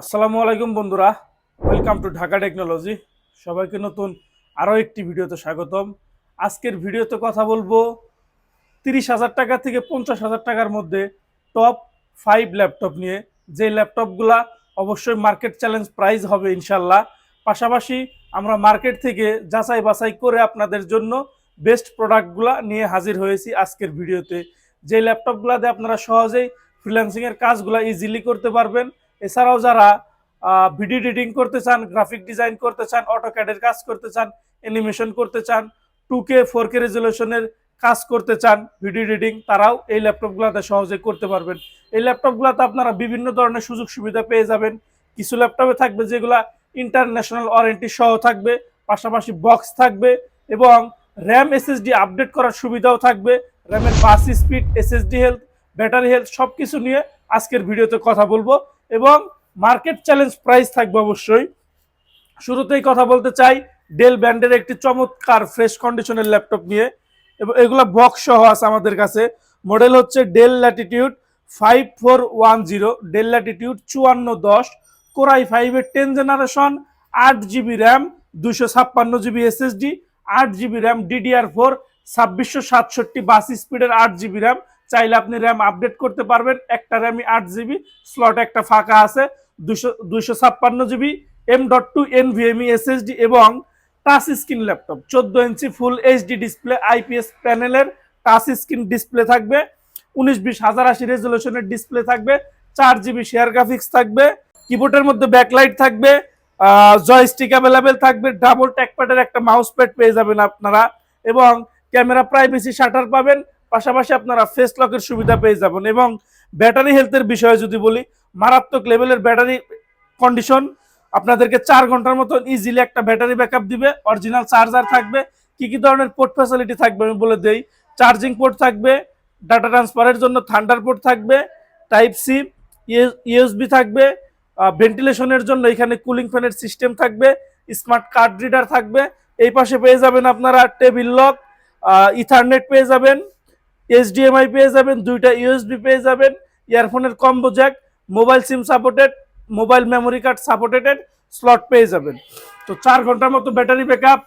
আসসালামু আলাইকুম বন্ধুরা। ওয়েলকাম টু ঢাকা টেকনোলজি সবাইকে নতুন আরও একটি ভিডিওতে স্বাগতম। আজকের ভিডিওতে কথা বলব তিরিশ হাজার টাকা থেকে পঞ্চাশ হাজার টাকার মধ্যে টপ ফাইভ ল্যাপটপ নিয়ে। যে ল্যাপটপগুলা অবশ্যই মার্কেট চ্যালেঞ্জ প্রাইস হবে ইনশাল্লাহ। পাশাপাশি আমরা মার্কেট থেকে যাচাই বাছাই করে আপনাদের জন্য বেস্ট প্রোডাক্টগুলা নিয়ে হাজির হয়েছি আজকের ভিডিওতে। যে ল্যাপটপগুলাতে আপনারা সহজেই ফ্রিল্যান্সিংয়ের কাজগুলো ইজিলি করতে পারবেন। এছাড়াও যারা ভিডিও এডিটিং করতে চান গ্রাফিক ডিজাইন করতে চান অটোক্যাডের কাজ করতে চান অ্যানিমেশন করতে চান টু কে ফোর কে রেজলিউশনের কাজ করতে চান, ভিডিও এডিটিং, তারাও এই ল্যাপটপগুলোতে সহজে করতে পারবেন। এই ল্যাপটপগুলোতে আপনারা বিভিন্ন ধরনের সুযোগ সুবিধা পেয়ে যাবেন। কিছু ল্যাপটপে থাকবে যেগুলা ইন্টারন্যাশনাল ওয়ারেন্টি সহ থাকবে, পাশাপাশি বক্স থাকবে এবং র্যাম এসএসডি আপডেট করার সুবিধাও থাকবে। র্যামের bus speed SSD health battery health সব কিছু নিয়ে আজকের ভিডিওতে কথা বলব। এবং মার্কেট চ্যালেঞ্জ প্রাইস থাকবে অবশ্যই। শুরুতেই কথা বলতে চাই ডেল ব্র্যান্ডের একটি চমৎকার ফ্রেশ কন্ডিশনের ল্যাপটপ নিয়ে। এবং এগুলো বক্স সহ আছে আমাদের কাছে। মডেল হচ্ছে Dell latitude five four one zero Dell latitude চুয়ান্ন দশ কোরাই ফাইভের টেন জেনারেশন আট জিবি র্যাম দুশো ছাপ্পান্ন জিবি এসএসডি আট জিবি র্যাম ডিডিআর ফোর ছাব্বিশশো সাতষট্টি বাস স্পিডের আট জিবি র্যাম চাইলে আপনি র্যাম আপডেট করতে পারবেন। একটা র্যামই আট জিবি স্লট একটা ফাঁকা আছে দুশো দুশো ছাপ্পান্ন GB M dot two NVMe SSD এবং টাচ স্ক্রিন ল্যাপটপ চোদ্দ inch full HD display IPS প্যানেলের টাচ স্ক্রিন ডিসপ্লে থাকবে। উনিশ বিশ হাজার আশি রেজলিউশনের ডিসপ্লে থাকবে। চার জিবি শেয়ার গ্রাফিক্স থাকবে। কিবোর্ডের মধ্যে ব্যাকলাইট থাকবে। জয়স্টিক অ্যাভেলেবেল থাকবে। ডাবল ট্যাকপ্যাডের একটা মাউস প্যাড পেয়ে যাবেন আপনারা। এবং ক্যামেরা প্রাইভেসি শাটার পাবেন। পাশাপাশি আপনারা ফেস লকের সুবিধা পেয়ে যাবেন এবং ব্যাটারি হেলথের বিষয়ে যদি বলি, মারাত্মক লেভেলের ব্যাটারি কন্ডিশন আপনাদেরকে চার ঘণ্টার মতন ইজিলি একটা ব্যাটারি ব্যাকআপ দিবে অরিজিনাল চার্জার থাকবে, কি কি ধরনের পোর্ট ফ্যাসিলিটি থাকবে আমি বলে দেই চার্জিং পোর্ট থাকবে ডাটা ট্রান্সফারের জন্য থান্ডার পোর্ট থাকবে টাইপ সি ইউএসবি থাকবে ভেন্টিলেশনের জন্য এখানে কুলিং ফ্যানের সিস্টেম থাকবে স্মার্ট কার্ড রিডার থাকবে, এই পাশে পেয়ে যাবেন আপনারা টেবিল লক ইথারনেট পেয়ে যাবেন এইচডিএমআই পেয়ে যাবেন, দুইটা ইউএসবি পেয়ে যাবেন ইয়ারফোনের combo jack mobile SIM supported mobile memory card supported slot পেয়ে যাবেন। তো চার ঘণ্টার মতো ব্যাটারি ব্যাকআপ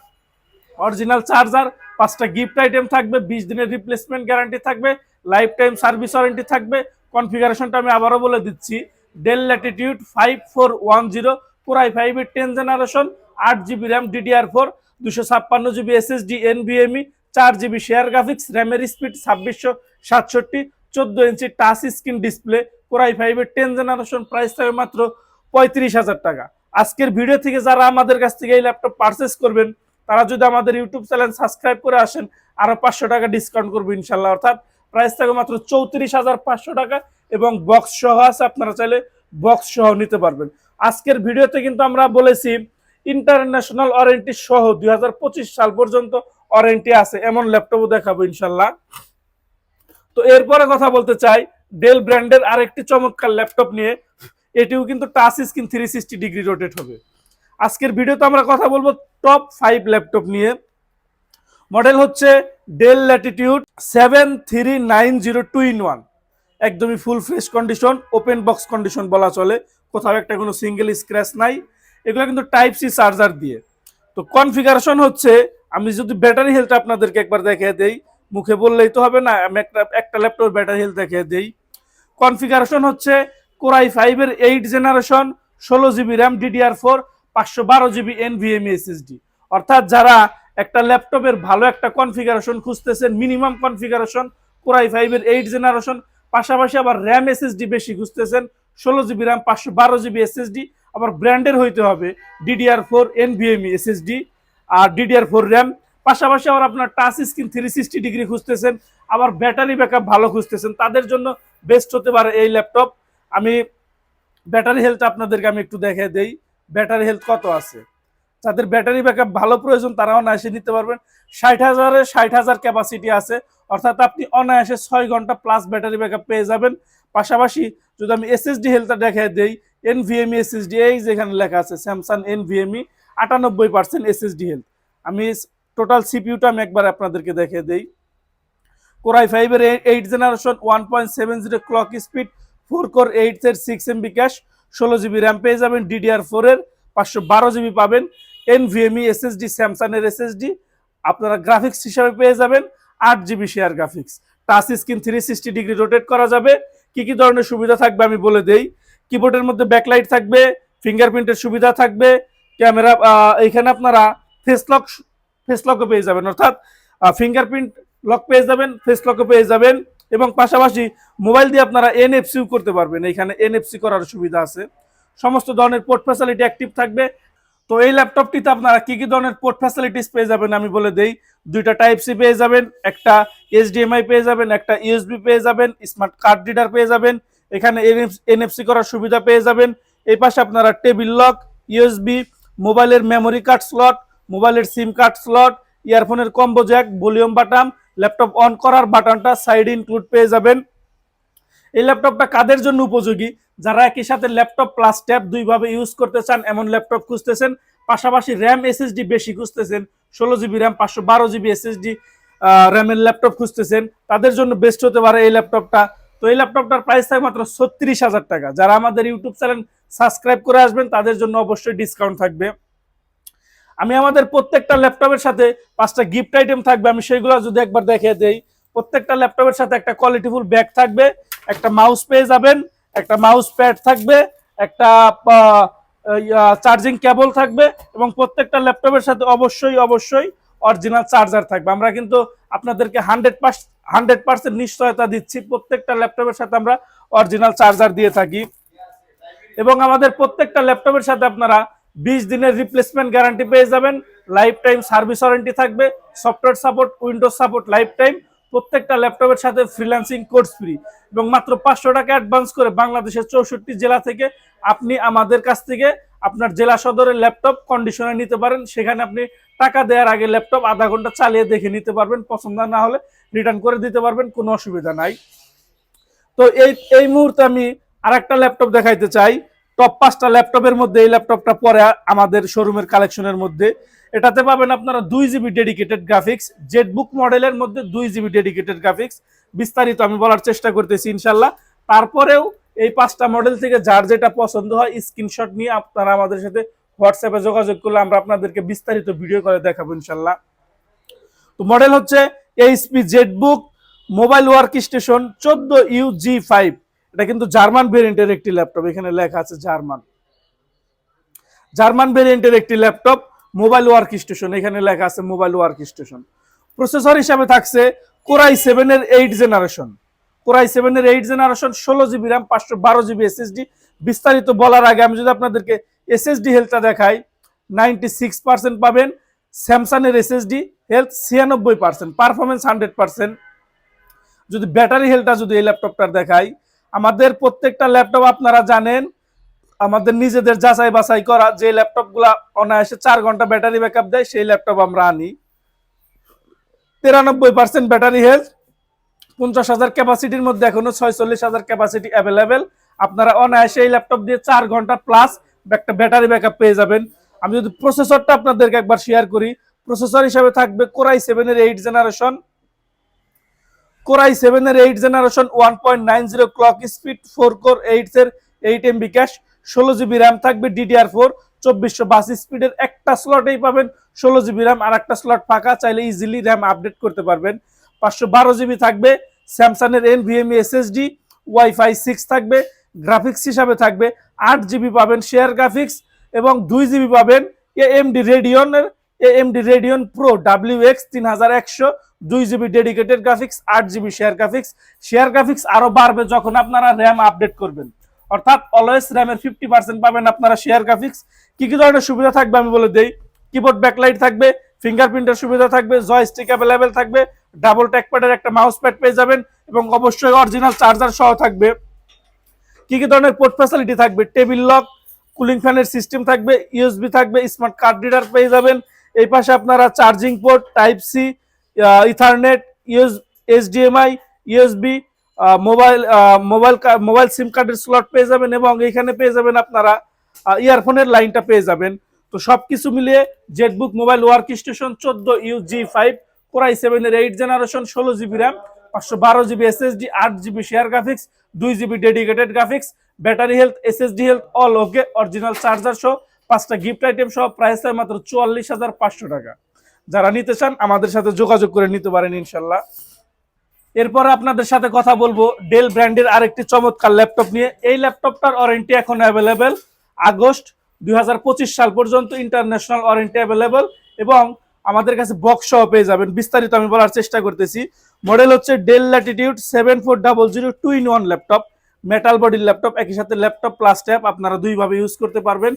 অরিজিনাল চার্জার পাঁচটা গিফট আইটেম থাকবে, বিশ দিনের রিপ্লেসমেন্ট গ্যারান্টি থাকবে লাইফ টাইম সার্ভিস ওয়ারেন্টি থাকবে। কনফিগারেশনটা আমি আবারও বলে দিচ্ছি Dell latitude five four one zero core i ফাইভের টেন জেনারেশন আট জিবি র্যাম ডিডিআর ফোর দুশো ছাপ্পান্ন জিবি এসএসডি এনভিএমই চার জিবি শেয়ার গ্রাফিক্স র্যামের স্পিড ছাব্বিশশো সাতষট্টি, চোদ্দ inch touch screen display core i ফাইভের টেন জেনারেশন প্রাইস থাকবে মাত্র পঁয়ত্রিশ হাজার টাকা। আজকের ভিডিও থেকে যারা আমাদের কাছ থেকে এই ল্যাপটপ পারচেস করবেন, তারা যদি আমাদের ইউটিউব চ্যানেল সাবস্ক্রাইব করে আসেন আরও পাঁচশো টাকা ডিসকাউন্ট করব ইনশাল্লাহ। অর্থাৎ প্রাইস থাকবে মাত্র চৌত্রিশ হাজার পাঁচশো টাকা এবং বক্স সহ আছে, আপনারা চাইলে বক্স সহ নিতে পারবেন। আজকের ভিডিওতে কিন্তু আমরা বলেছি ইন্টারন্যাশনাল ওয়ারেন্টি সহ দু হাজার পঁচিশ সাল পর্যন্ত ওয়ারেন্টি আছে, এমন ল্যাপটপও দেখাবো ইনশাল্লাহ। তো এরপরে কথা বলতে চাই ডেল ব্র্যান্ডের আরেকটি চমৎকার ল্যাপটপ নিয়ে, এটিও কিন্তু touch screen three sixty degree rotate হবে। আজকের ভিডিওতে আমরা কথা বলব টপ ফাইভ ল্যাপটপ নিয়ে। মডেল হচ্ছে Dell latitude seven three nine zero two in one একদমই full fresh condition open box condition বলা চলে। কোথাও একটা কোনো সিঙ্গেল স্ক্র্যাচ নাই। এগুলো কিন্তু টাইপ সি চার্জার দিয়ে। তো কনফিগারেশন হচ্ছে আমি যদি ব্যাটারি হেলথ আপনাদেরকে একবার দেখিয়ে দেই, মুখে বললেই তো হবে না, আমি একটা একটা ল্যাপটপ ব্যাটারি হেলথ দেখিয়ে দেই। কনফিগারেশন হচ্ছে কোরাই ফাইভের এইট জেনারেশন ষোলো জিবি র্যাম ডিডিআর ফোর পাঁচশো বারো জিবি এনভিএমই এসএসডি অর্থাৎ যারা একটা ল্যাপটপের ভালো একটা কনফিগারেশন খুঁজতেছেন মিনিমাম কনফিগারেশন কোরাই ফাইভের এইট জেনারেশন পাশাপাশি আবার র্যাম এসএসডি বেশি খুঁজতেছেন, ষোলো জিবি র্যাম পাঁচশো বারো জিবি এসএসডি আবার ব্র্যান্ডের হইতে হবে ডিডিআর ফোর এনভিএমই এসএসডি আর ডিডিআর ফোর র্যাম পাশাপাশি আবার আপনার touch screen three sixty degree খুঁজতেছেন, আবার ব্যাটারি ব্যাকআপ ভালো খুঁজতেছেন। তাদের জন্য বেস্ট হতে পারে এই ল্যাপটপ আমি ব্যাটারি হেলথ আপনাদেরকে আমি একটু দেখে দেই। ব্যাটারি হেলথ কত আছে? যাদের ব্যাটারি ব্যাকআপ ভালো প্রয়োজন তারা অনায়াসে নিতে পারবেন। ষাট হাজারের ষাট হাজার ক্যাপাসিটি আছে। অর্থাৎ আপনি অনায়াসে ছয় ঘণ্টা প্লাস ব্যাটারি ব্যাকআপ পেয়ে যাবেন। পাশাপাশি যদি আমি এসএসডি হেলথটা দেখে দেই এনভিএমই এসএসডি এই যেখানে লেখা আছে স্যামসাং এনভিএমই আটানব্বই পার্সেন্ট এসএসডি হেলথ আমি টোটাল সিপিউটা আমি একবার আপনাদেরকে দেখে দেই। কোরাই ফাইভের eight generation one point seven zero clock speed four core eight এর সিক্স এমবি ক্যাশ ষোলো জিবি র্যাম পেয়ে যাবেন ডিডিআর ফোরের পাঁচশো বারো জিবি পাবেন এনভিএমই এসএসডি স্যামসাংয়ের এসএসডি আপনারা গ্রাফিক্স হিসাবে পেয়ে যাবেন, আট GB share graphics touch screen three sixty degree rotate করা যাবে। কি কি ধরনের সুবিধা থাকবে আমি বলে দেই। কিবোর্ডের মধ্যে ব্যাকলাইট থাকবে ফিঙ্গারপ্রিন্টের সুবিধা থাকবে ক্যামেরা এখানে আপনারা ফেস লক ফেস লকও পেয়ে যাবেন। অর্থাৎ ফিঙ্গারপ্রিন্ট লক পেয়ে যাবেন ফেস লকও পেয়ে যাবেন এবং পাশাপাশি মোবাইল দিয়ে আপনারা এনএফসিও করতে পারবেন। এখানে এনএফসি করার সুবিধা আছে। সমস্ত ধরনের পোর্ট ফ্যাসিলিটি অ্যাক্টিভ থাকবে। তো এই ল্যাপটপটিতে আপনারা কি কি ধরনের পোর্ট ফ্যাসিলিটিস পেয়ে যাবেন আমি বলে দেই। দুইটা টাইপ সি পেয়ে যাবেন, একটা এইচডিএমআই পেয়ে যাবেন, একটা ইউএসবি পেয়ে যাবেন স্মার্ট কার্ড রিডার পেয়ে যাবেন, এখানে এনএফসি করার সুবিধা পেয়ে যাবেন। এই পাশে আপনারা টেবিল লক ইউএসবি মোবাইলের মেমোরি কার্ড স্লট মোবাইলের SIM card slot ইয়ারফোনের combo jack volume button laptop on করার বাটনটা সাইড ইনক্লুড পেয়ে যাবেন। এই ল্যাপটপটা কাদের জন্য উপযোগী? যারা একই সাথে ল্যাপটপ প্লাস ট্যাব দুইভাবে ইউজ করতে চান, এমন ল্যাপটপ খুঁজতেছেন, পাশাপাশি র্যাম এসএসডি বেশি খুঁজতেছেন, ষোলো জিবি র্যাম পাঁচশো বারো জিবি এসএসডি র্যামের ল্যাপটপ খুঁজতেছেন, তাদের জন্য বেস্ট হতে পারে এই ল্যাপটপটা তো এই ল্যাপটপটার প্রাইস থাকে মাত্র ছত্রিশ হাজার টাকা। যারা আমাদের ইউটিউব চ্যানেল সাবস্ক্রাইব করে আসবেন, তাদের জন্য অবশ্যই ডিসকাউন্ট থাকবে। আমি আমাদের প্রত্যেকটা ল্যাপটপের সাথে পাঁচটা গিফট আইটেম থাকবে, আমি সেইগুলো যদি একবার দেখে দেই, প্রত্যেকটা ল্যাপটপের সাথে একটা কোয়ালিটিফুল ব্যাগ থাকবে, একটা মাউস পেয়ে যাবেন, একটা মাউস প্যাড থাকবে, একটা চার্জিং কেবল থাকবে এবং প্রত্যেকটা ল্যাপটপের সাথে অবশ্যই অবশ্যই অরিজিনাল চার্জার থাকবে। আমরা কিন্তু আপনাদেরকে হান্ড্রেড হান্ড্রেড পার্সেন্ট নিশ্চয়তা দিচ্ছি, প্রত্যেকটা ল্যাপটপের সাথে আমরা অরিজিনাল চার্জার দিয়ে থাকি। এবং আমাদের প্রত্যেকটা ল্যাপটপের সাথে আপনারা বিশ দিনের রিপ্লেসমেন্ট গ্যারান্টি পেয়ে যাবেন। লাইফ টাইম সার্ভিস ওয়ারেন্টি থাকবে software support Windows support life time প্রত্যেকটা ল্যাপটপের সাথে ফ্রিল্যান্সিং কোর্স ফ্রি এবং মাত্র পাঁচশো টাকা অ্যাডভান্স করে বাংলাদেশের চৌষট্টি জেলা থেকে আপনি আমাদের কাছ থেকে আপনার জেলা সদরের ল্যাপটপ কন্ডিশনে নিতে পারেন। সেখানে আপনি টাকা দেওয়ার আগে ল্যাপটপ আধা ঘণ্টা চালিয়ে দেখে নিতে পারবেন। পছন্দ না হলে রিটার্ন করে দিতে পারবেন, কোনো অসুবিধা নাই। তো এই এই মুহূর্তে আমি আর একটা ল্যাপটপ দেখাইতে চাই। টপ পাঁচটা ল্যাপটপের মধ্যে এই ল্যাপটপটা পরে আমাদের শোরুমের কালেকশনের মধ্যে। এটাতে পাবেন আপনারা দুই জিবি ডেডিকেটেড গ্রাফিক্স জেটবুক মডেলের মধ্যে দুই জিবি ডেডিকেটেড গ্রাফিক্স বিস্তারিত আমি বলার চেষ্টা করতেছি ইনশাল্লাহ তারপরেও এই পাঁচটা মডেল থেকে যার যেটা পছন্দ হয় স্ক্রিনশট নিয়ে আপনারা আমাদের সাথে হোয়াটসঅ্যাপে যোগাযোগ করলে আমরা আপনাদেরকে বিস্তারিত ভিডিও করে দেখাবো ইনশাল্লাহ তো মডেল হচ্ছে HP ZBook mobile work station চোদ্দ ইউ জি ফাইভ এটা কিন্তু জার্মান ভেরিয়েন্টের একটি ল্যাপটপ এখানে লেখা আছে জার্মান। জার্মান ভেরিয়েন্টের একটি ল্যাপটপ মোবাইল ওয়ার্ক স্টেশন এখানে লেখা আছে মোবাইল ওয়ার্ক স্টেশন প্রসেসর হিসাবে থাকছে কোরাই সেভেনের এইট জেনারেশন কোরাই সেভেনের এইট জেনারেশন ষোলো জিবি র্যাম পাঁচশো বারো জিবি এসএসডি বিস্তারিত বলার আগে আমি যদি আপনাদেরকে এসএসডি হেলথটা দেখাই নাইনটি সিক্স পার্সেন্ট পাবেন স্যামসাংয়ের এসএসডি হেলথ ছিয়ানব্বই পার্সেন্ট পারফরমেন্স হান্ড্রেড পার্সেন্ট যদি ব্যাটারি হেলথটা যদি এই ল্যাপটপটার দেখাই আমাদের প্রত্যেকটা ল্যাপটপ আপনারা জানেন, আমাদের নিজেদের যাচাই বাছাই করা, যে ল্যাপটপগুলা অনায়াসে চার ঘণ্টা ব্যাটারি ব্যাকআপ দেয়, সেই ল্যাপটপ আমরা আনি। তিরানব্বই পার্সেন্ট ব্যাটারি হেলথ, পঞ্চাশ হাজার ক্যাপাসিটির মধ্যে এখনও ছয়চল্লিশ হাজার ক্যাপাসিটি অ্যাভেলেবেল। আপনারা অনায়াসে এই ল্যাপটপ দিয়ে চার ঘণ্টা প্লাস একটা ব্যাটারি ব্যাকআপ পেয়ে যাবেন। আমি যদি প্রসেসরটা আপনাদেরকে একবার শেয়ার করি প্রসেসর হিসাবে থাকবে কোরাই সেভেনের এইট জেনারেশন কোরাই সেভেনের eight generation one point nine zero clock speed four core eight এর এইট এমবি ক্যাশ ষোলো জিবি র্যাম থাকবে ডিডিআর ফোর চব্বিশশো বাস স্পিডের একটা স্লটেই পাবেন, ষোলো জিবি র্যাম আর একটা স্লট ফাঁকা, চাইলে ইজিলি র্যাম আপডেট করতে পারবেন। পাঁচশো বারো জিবি থাকবে স্যামসাংয়ের NVMe SSD wifi six থাকবে গ্রাফিক্স হিসাবে থাকবে, আট জিবি পাবেন শেয়ার গ্রাফিক্স এবং দুই জিবি পাবেন AMD রেডিয়নের AMD Radeon pro W X তিন হাজার একশো দুই জিবি ডেডিকেটেড গ্রাফিক্স আট GB share graphics share graphics আরও বাড়বে যখন আপনারা র্যাম আপডেট করবেন। অর্থাৎ অলওয়েজ র্যামের ফিফটি পার্সেন্ট পাবেন আপনারা শেয়ার গ্রাফিক্স কি কি ধরনের সুবিধা থাকবে আমি বলে দিই? কিবোর্ড ব্যাকলাইট থাকবে ফিঙ্গারপ্রিন্টের সুবিধা থাকবে জয়স্টিক অ্যাভেলেবেল থাকবে ডাবল ট্যাকপ্যাডের একটা মাউস প্যাড পেয়ে যাবেন এবং অবশ্যই অরিজিনাল চার্জার সহ থাকবে। কি কি ধরনের পোর্ট ফ্যাসিলিটি থাকবে? টেবিল লক কুলিং ফ্যানের সিস্টেম থাকবে ইউএসবি থাকবে স্মার্ট কার্ড রিডার পেয়ে যাবেন। এই পাশে আপনারা charging port type C ethernet US HDMI USB mobile mobile mobile SIM কার্ডের স্লট পেয়ে যাবেন এবং এখানে পেয়ে যাবেন আপনারা ইয়ারফোনের লাইনটা পেয়ে যাবেন। তো সবকিছু মিলিয়ে জেটবুক মোবাইল ওয়ার্ক স্টেশন চোদ্দ U G five core i সেভেনের এইট জেনারেশন ষোলো জিবি র্যাম পাঁচশো বারো জিবি এসএসডি আট জিবি শেয়ার গ্রাফিক্স দুই GB dedicated graphics battery health SSD health all okay original charger সহ পাঁচটা গিফট আইটেম সহ প্রাইস হয় মাত্র চুয়াল্লিশ হাজার পাঁচশো টাকা। যারা নিতে চান, আমাদের সাথে যোগাযোগ করে নিতে পারেন ইনশাল্লাহ। এরপর আপনাদের সাথে কথা বলব ডেল ব্র্যান্ডের আরেকটি চমৎকার ল্যাপটপ নিয়ে। এই ল্যাপটপটার ওয়ারেন্টি এখন অ্যাভেলেবেল আগস্ট দু হাজার পঁচিশ সাল পর্যন্ত ইন্টারন্যাশনাল ওয়ারেন্টি অ্যাভেলেবেল এবং আমাদের কাছে বক্স পেয়ে যাবেন। বিস্তারিত আমি বলার চেষ্টা করতেছি। মডেল হচ্ছে Dell latitude seven four double zero two in one laptop metal বডির ল্যাপটপ একই সাথে ল্যাপটপ প্লাস ট্যাপ আপনারা দুইভাবে ইউজ করতে পারবেন।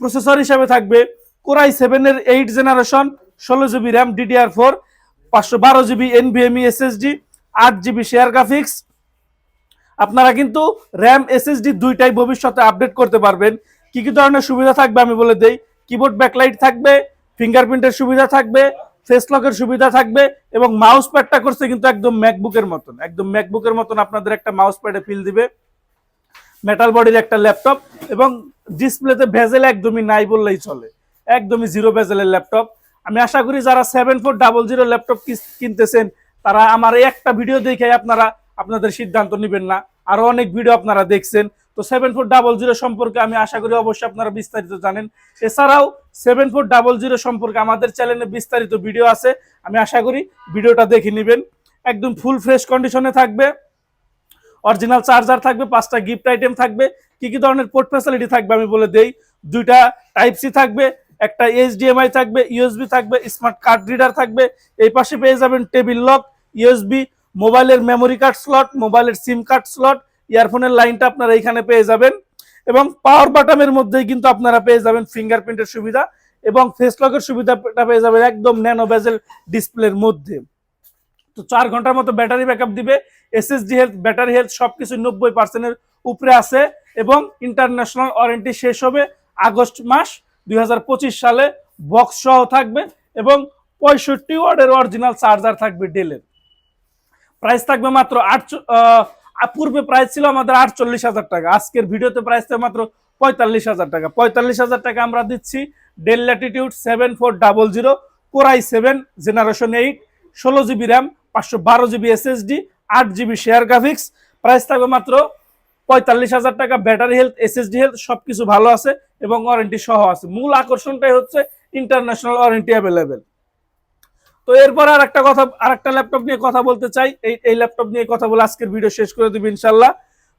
প্রসেসর হিসাবে থাকবে কোরাই সেভেনের এইট জেনারেশন ষোলো জিবি র্যাম ডিডিআর ফোর পাঁচশো বারো জিবি এনভিএমই এসএসডি আট জিবি শেয়ার গ্রাফিক্স আপনারা কিন্তু র্যাম এসএসডি দুইটাই ভবিষ্যতে আপডেট করতে পারবেন। কি কি ধরনের সুবিধা থাকবে আমি বলে দেই। কিবোর্ড ব্যাকলাইট থাকবে ফিঙ্গারপ্রিন্টের সুবিধা থাকবে ফেস লকের সুবিধা থাকবে এবং মাউস প্যাডটা করছে কিন্তু একদম ম্যাকবুকের মতন। একদম ম্যাকবুকের মতন আপনাদের একটা মাউস প্যাডে ফিল দিবে। মেটাল বডির একটা ল্যাপটপ এবং ডিসপ্লেতে ভেজেল একদমই নাই বললেই চলে। একদমই জিরো ভেজেলের ল্যাপটপ আমি আশা করি যারা seven four double zero laptop কিনতেছেন, তারা আমার এই একটা ভিডিও দেখে আপনারা আপনাদের সিদ্ধান্ত নেবেন না। আরও অনেক ভিডিও আপনারা দেখছেন। তো সেভেন ফোর ডাবল জিরো সম্পর্কে আমি আশা করি অবশ্যই আপনারা বিস্তারিত জানেন। এছাড়াও সেভেন ফোর ডাবল জিরো সম্পর্কে আমাদের চ্যানেলে বিস্তারিত ভিডিও আছে। আমি আশা করি ভিডিওটা দেখে নেবেন। একদম ফুল ফ্রেশ কন্ডিশনে থাকবে। অরিজিনাল চার্জার থাকবে, পাঁচটা গিফট আইটেম থাকবে। কি কি ধরনের পোর্ট ফ্যাসিলিটি থাকবে আমি বলে দেই। দুইটা টাইপ সি থাকবে একটা এইচডিএমআই থাকবে ইউএসবি থাকবে স্মার্ট কার্ড রিডার থাকবে, এই পাশে পেয়ে যাবেন টেবিল লক ইউএসবি মোবাইলের মেমোরি কার্ড স্লট মোবাইলের সিম কার্ড স্লট ইয়ারফোনের লাইনটা আপনারা এখানে পেয়ে যাবেন এবং পাওয়ার বাটামের মধ্যেই কিন্তু আপনারা পেয়ে যাবেন ফিঙ্গারপ্রিন্টের সুবিধা এবং ফেস লকের সুবিধাটা পেয়ে যাবেন একদম ন্যানো বেজেল ডিসপ্লের মধ্যে। তো চার ঘণ্টার মতো ব্যাটারি ব্যাকআপ দিবে এসএসডি হেলথ ব্যাটারি হেলথ সবকিছু নব্বই পার্সেন্টের উপরে আছে এবং ইন্টারন্যাশনাল ওয়ারেন্টি শেষ হবে আগস্ট মাস। দুই হাজার পঁচিশ সালে বক্স সহ থাকবে এবং পঁয়ষট্টি ওয়ার্ডের অরিজিনাল চার্জার থাকবে ডেলের প্রাইস থাকবে মাত্র আট পূর্বে প্রাইস ছিল আমাদের আটচল্লিশ হাজার টাকা। আজকের ভিডিওতে প্রাইস থাকবে মাত্র পঁয়তাল্লিশ হাজার টাকা। পঁয়তাল্লিশ হাজার টাকা আমরা দিচ্ছি Dell latitude seven four double zero core i seven generation eight ষোলো জিবি র্যাম পাঁচশো বারো জিবি এসএসডি আট জিবি শেয়ার গ্রাফিক্স প্রাইস থাকবে মাত্র পঁয়তাল্লিশ হাজার টাকা। ব্যাটারি হেলথ এসএসডি হেলথ সবকিছু ভালো আছে। এবং ওয়ারেন্টি সহ আছে। মূল আকর্ষণটাই হচ্ছে ইন্টারন্যাশনাল ওয়ারেন্টি অ্যাভেলেবেল তো এরপর আর একটা কথা আর একটা ল্যাপটপ নিয়ে কথা বলতে চাই। এই এই ল্যাপটপ নিয়ে কথা বলে আজকের ভিডিও শেষ করে দেবো ইনশাল্লাহ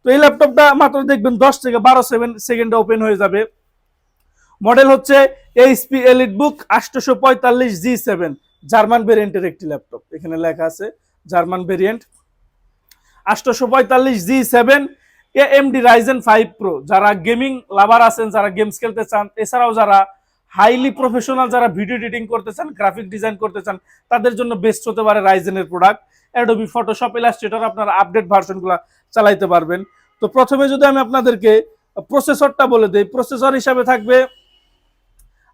তো এই ল্যাপটপটা মাত্র দেখবেন দশ থেকে বারো সেভেন সেকেন্ডে ওপেন হয়ে যাবে। মডেল হচ্ছে এইচপি এলিট বুক আটশোশো পঁয়তাল্লিশ জি সেভেন জার্মান ভেরিয়েন্টের একটি ল্যাপটপ এখানে লেখা আছে জার্মান ভেরিয়েন্ট আটশোশো পঁয়তাল্লিশ G seven AMD Ryzen five pro যারা গেমিং লাভার আছেন, যারা গেমস খেলতে চান, এছাড়াও যারা হাইলি প্রফেশনাল যারা ভিডিও এডিটিং করতে চান গ্রাফিক ডিজাইন করতে চান, তাদের জন্য বেস্ট হতে পারে রাইজেনের প্রোডাক্ট অ্যাডোবি ফটোশপ ইলাস্ট্রেটর আপনারা আপডেট ভার্সনগুলো চালাইতে পারবেন। তো প্রথমে যদি আমি আপনাদেরকে প্রসেসরটা বলে দিই প্রসেসর হিসাবে থাকবে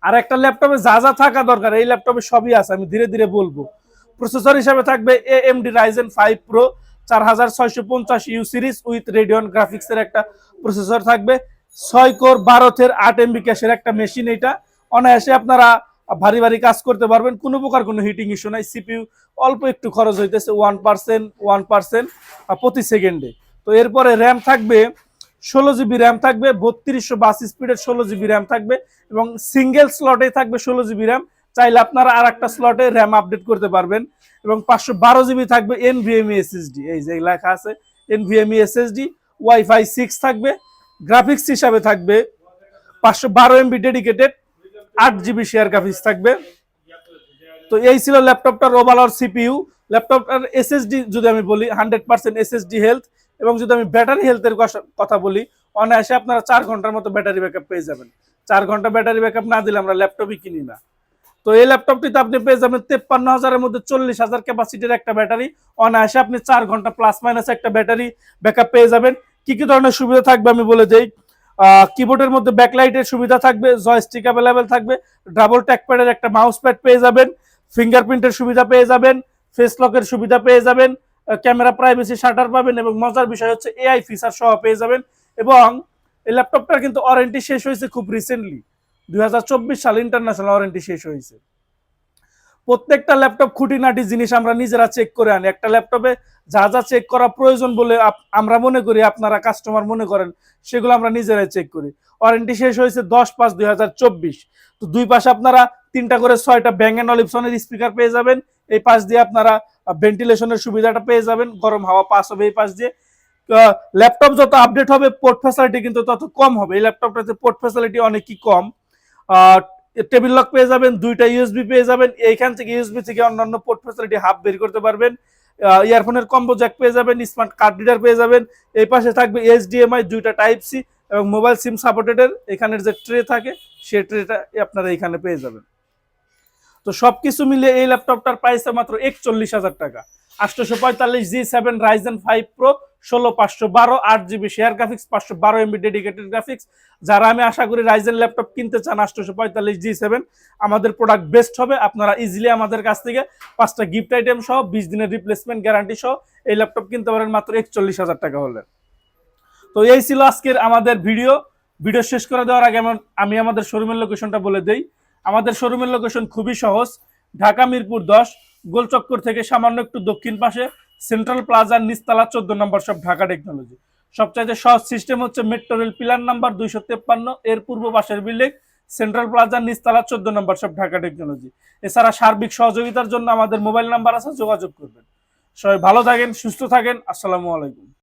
আর একটা ল্যাপটপে যা যা থাকা দরকার, এই ল্যাপটপে সবই আছে, আমি ধীরে ধীরে বলব। প্রসেসর হিসাবে থাকবে A M D Ryzen five pro চার হাজার ছয়শো পঞ্চাশ ইউ সিরিজ উইথ রেডিয়ন গ্রাফিক্সের একটা প্রসেসর থাকবে। ছয় কোর এমবি ক্যাশের একটা মেশিন অনায়াসে আপনারা ভারী ভারী কাজ করতে পারবেন। কোনো প্রকার কোনো হিটিং ইস্যু নাই। সিপিইউ অল্প একটু খরচ হইতেছে ওয়ান পার্সেন্ট ওয়ান পার্সেন্ট প্রতি সেকেন্ডে। তো এরপরে র্যাম থাকবে, ষোলো জিবি র্যাম থাকবে, বত্রিশশো বাস স্পিডের ষোলো জিবি র্যাম থাকবে এবং সিঙ্গেল স্লটে থাকবে ষোলো জিবি র্যাম চাইলে আপনারা আর একটা স্লটে র্যাম আপডেট করতে পারবেন। এবং পাঁচশো বারো জিবি থাকবে এন এনভিএমই এসএসডি এই যে লেখা আছে N NVMe SSD wifi six থাকবে গ্রাফিক্স হিসাবে থাকবে, পাঁচশো বারো এমবি ডেডিকেটেড আট জিবি শেয়ার গ্রাফিক্স থাকবে। তো এই ছিল ল্যাপটপটার ওভারঅল সিপিইউ ল্যাপটপটার এসএসডি যদি আমি বলি হান্ড্রেড পার্সেন্ট এসএসডি হেলথ এবং যদি আমি ব্যাটারি হেলথের কথা বলি, অনায়াসে আপনারা চার ঘণ্টার মতো ব্যাটারি ব্যাকআপ পেয়ে যাবেন। চার ঘণ্টা ব্যাটারি ব্যাকআপ না দিলে আমরা ল্যাপটপই কিনি না। তো এই ল্যাপটপটিতে আপনি পেয়ে যাবেন তেপ্পান্ন হাজারের মধ্যে চল্লিশ হাজার ক্যাপাসিটির একটা ব্যাটারি অনায়াসে আপনি চার ঘণ্টা প্লাস মাইনাস একটা ব্যাটারি ব্যাকআপ পেয়ে যাবেন। কি কি ধরনের সুবিধা থাকবে আমি বলে দিই? কিবোর্ডের মধ্যে ব্যাকলাইটের সুবিধা থাকবে জয়স্টিক অ্যাভেলেবেল থাকবে ডাবল ট্যাকপ্যাডের একটা মাউস প্যাড পেয়ে যাবেন ফিঙ্গারপ্রিন্টের সুবিধা পেয়ে যাবেন ফেস লকের সুবিধা পেয়ে যাবেন ক্যামেরা প্রাইভেসি শাটার পাবেন এবং মজার বিষয় হচ্ছে এআই ফিচার সহ পেয়ে যাবেন। এবং এই ল্যাপটপটার কিন্তু ওয়ারেন্টি শেষ হয়েছে খুব রিসেন্টলি দুই সাল ইন্টারন্যাশনাল ওয়ারেন্টি শেষ হয়েছে। প্রত্যেকটা ল্যাপটপ খুঁটিনাটি জিনিস আমরা নিজেরা চেক করে আনি। একটা ল্যাপটপে যা যা চেক করা প্রয়োজন বলে আমরা মনে করি, আপনারা কাস্টমার মনে করেন, সেগুলো আমরা নিজেরাই চেক করি। ওয়ারেন্টি শেষ হয়েছে দশ পাঁচ দুই তো দুই পাশে আপনারা তিনটা করে ছয়টা ব্যাং অ্যান্ড অলিপসনের স্পিকার পেয়ে যাবেন। এই পাশ দিয়ে আপনারা ভেন্টিলেশনের সুবিধাটা পেয়ে যাবেন। গরম হাওয়া পাস হবে এই পাশ দিয়ে। ল্যাপটপ যত আপডেট হবে পোর্ট ফ্যাসিলিটি কিন্তু তত কম হবে। এই ল্যাপটপটাতে পোর্ট ফ্যাসিলিটি অনেকই কম। টেবিল লক পেয়ে যাবেন, দুইটা ইউএসবি পেয়ে যাবেন, এইখান থেকে ইউএসবি থেকে অন্যান্য পোর্ট ফেসিলিটি হাফ বের করতে পারবেন। ইয়ারফোনের কম্বো জ্যাক পেয়ে যাবেন স্মার্ট কার্ড রিডার পেয়ে যাবেন, এই পাশে থাকবে এইচডিএমআই দুইটা টাইপ সি এবং মোবাইল সিম সাপোর্টেডের এখানের যে ট্রে থাকে, সেই ট্রেটা আপনারা এখানে পেয়ে যাবেন। তো সবকিছু মিলিয়ে এই ল্যাপটপটার প্রাইস মাত্র একচল্লিশ হাজার টাকা। আটশোশো পঁয়তাল্লিশ G seven Ryzen five pro ষোলো পাঁচশো বারো আট জিবি শেয়ার গ্রাফিক্স পাঁচশো বারো এমবি ডেডিকেটেড গ্রাফিক্স যারা আমি আশা করি রাইজেন ল্যাপটপ কিনতে চান আটশোশো পঁয়তাল্লিশ জি সেভেন আমাদের প্রোডাক্ট বেস্ট হবে। আপনারা ইজিলি আমাদের কাছ থেকে পাঁচটা গিফট আইটেম সহ, বিশ দিনের রিপ্লেসমেন্ট গ্যারান্টি সহ, এই ল্যাপটপ কিনতে পারেন মাত্র একচল্লিশ হাজার টাকা হলে। তো এই ছিল আজকের আমাদের ভিডিও ভিডিও শেষ করে দেওয়ার আগে আমি আমাদের শোরুমের লোকেশনটা বলে দেই। আমাদের শোরুমের লোকেশন খুবই সহজ। ঢাকা মিরপুর দশ, গোলচক্কর থেকে সামান্য একটু দক্ষিণ পাশে। সেন্ট্রাল প্লাজার নিচতলা চোদ্দ নম্বর সব ঢাকা টেকনোলজি। সবচাইতে সহজ সিস্টেম হচ্ছে মেট্রো রেল পিলার নাম্বার দুইশো তেপ্পান্ন, এর পূর্ব পাশের বিল্ডিং, সেন্ট্রাল প্লাজার নিচতলা চোদ্দ নম্বর সব ঢাকা টেকনোলজি। এছাড়া সার্বিক সহযোগিতার জন্য আমাদের মোবাইল নাম্বার আছে, যোগাযোগ করবেন। সবাই ভালো থাকেন, সুস্থ থাকেন, আসসালামু আলাইকুম।